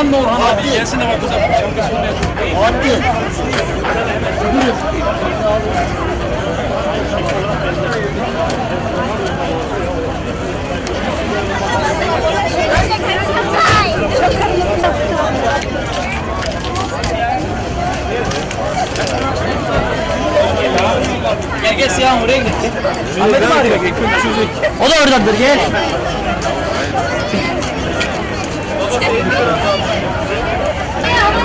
Alan da Orhan abi. Gelsin de bak burada. Gel gel siyahım oraya git. Ahmet mi arıyor? O da oradadır gel.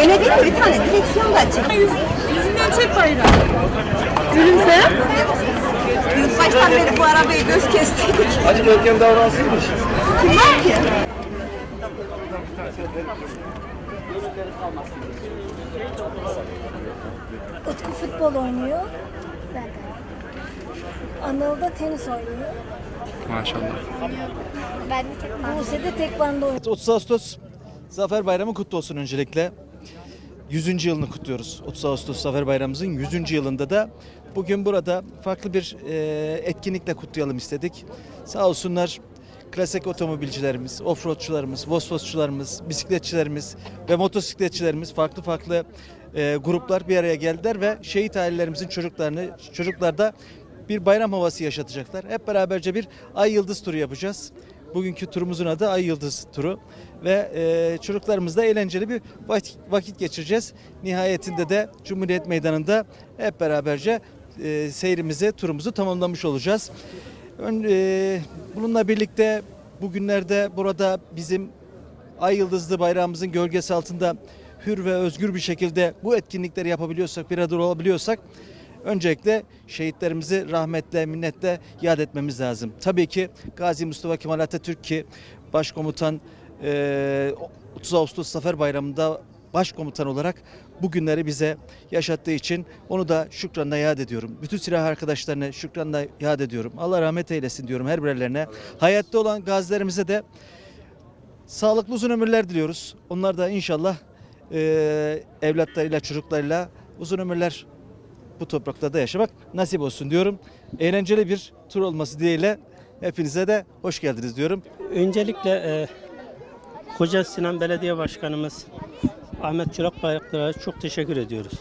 Öyle değil mi? Bir tane direksiyon da açık. Yüzünden çek bayrağı. Gülümse. Biz baştan beri bu arabayı göz kestiydik. Hacı erken davransınmış. Kim var ki? Utku futbol oynuyor. Ben de. Anıl da tenis oynuyor. Maşallah. Ben de tekvando. Buse de tekvando oynuyor. 30 Ağustos Zafer Bayramı kutlu olsun öncelikle. 100. yılını kutluyoruz. 30 Ağustos Zafer Bayramımızın 100. yılında da bugün burada farklı bir e, etkinlikle kutlayalım istedik. Sağ olsunlar klasik otomobilcilerimiz, offroadçularımız, vosvosçularımız, bisikletçilerimiz ve motosikletçilerimiz farklı farklı e, gruplar bir araya geldiler ve şehit ailelerimizin çocuklarını çocuklarda bir bayram havası yaşatacaklar. Hep beraberce bir ay yıldız turu yapacağız. Bugünkü turumuzun adı Ay Yıldız turu ve e, çocuklarımızla eğlenceli bir vakit, geçireceğiz. Nihayetinde de Cumhuriyet Meydanı'nda hep beraberce e, seyrimizi, turumuzu tamamlamış olacağız. Ön, e, bununla birlikte bugünlerde burada bizim Ay Yıldızlı bayrağımızın gölgesi altında hür ve özgür bir şekilde bu etkinlikleri yapabiliyorsak, bir arada olabiliyorsak öncelikle şehitlerimizi rahmetle, minnetle yad etmemiz lazım. Tabii ki Gazi Mustafa Kemal Atatürk ki başkomutan eee, 30 Ağustos Zafer Bayramı'nda başkomutan olarak bu günleri bize yaşattığı için onu da şükranla yad ediyorum. Bütün silah arkadaşlarına şükranla yad ediyorum. Allah rahmet eylesin diyorum her birerlerine. Hayatta olan gazilerimize de sağlıklı uzun ömürler diliyoruz. Onlar da inşallah eee, evlatlarıyla, çocuklarıyla uzun ömürler bu topraklarda yaşamak nasip olsun diyorum. Eğlenceli bir tur olması dileğiyle hepinize de hoş geldiniz diyorum. Öncelikle e, Koca Sinan Belediye Başkanımız Ahmet Çırak Bayraktar'a çok teşekkür ediyoruz.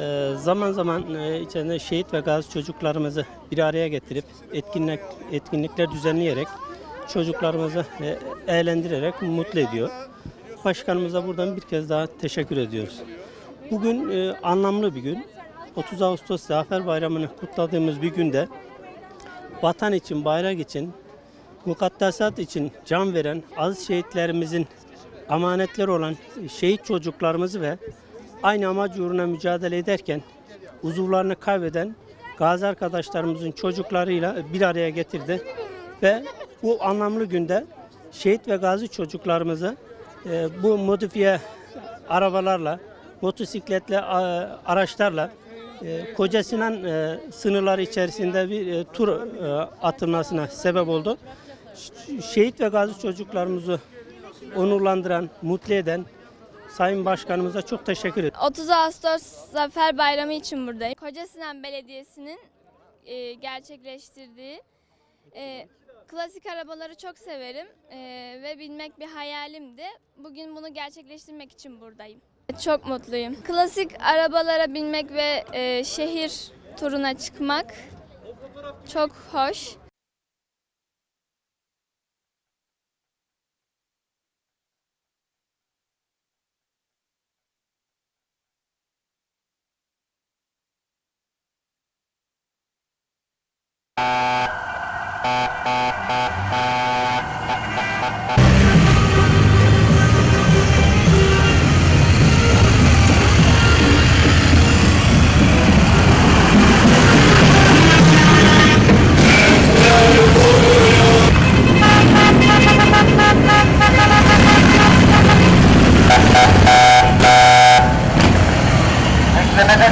E, zaman zaman e, içerisinde şehit ve gazi çocuklarımızı bir araya getirip etkinlik etkinlikler düzenleyerek çocuklarımızı e, eğlendirerek mutlu ediyor. Başkanımıza buradan bir kez daha teşekkür ediyoruz. Bugün e, anlamlı bir gün. 30 Ağustos Zafer Bayramı'nı kutladığımız bir günde vatan için, bayrak için, mukaddesat için can veren aziz şehitlerimizin amanetleri olan şehit çocuklarımızı ve aynı amaç uğruna mücadele ederken uzuvlarını kaybeden gazi arkadaşlarımızın çocuklarıyla bir araya getirdi ve bu anlamlı günde şehit ve gazi çocuklarımızı e, bu modifiye arabalarla, motosikletle, araçlarla e, Koca Sinan e, sınırları içerisinde bir e, tur e, atılmasına sebep oldu. Ş- Şehit ve gazi çocuklarımızı onurlandıran, mutlu eden Sayın Başkanımıza çok teşekkür ederim. 30 Ağustos Zafer Bayramı için buradayım. Koca Sinan Belediyesi'nin e, gerçekleştirdiği Klasik arabaları çok severim ee, ve binmek bir hayalimdi. Bugün bunu gerçekleştirmek için buradayım. Çok mutluyum. Klasik arabalara binmek ve e, şehir turuna çıkmak çok hoş. Uh, uh, uh.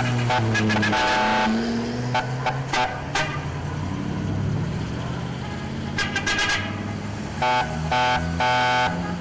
Thank you.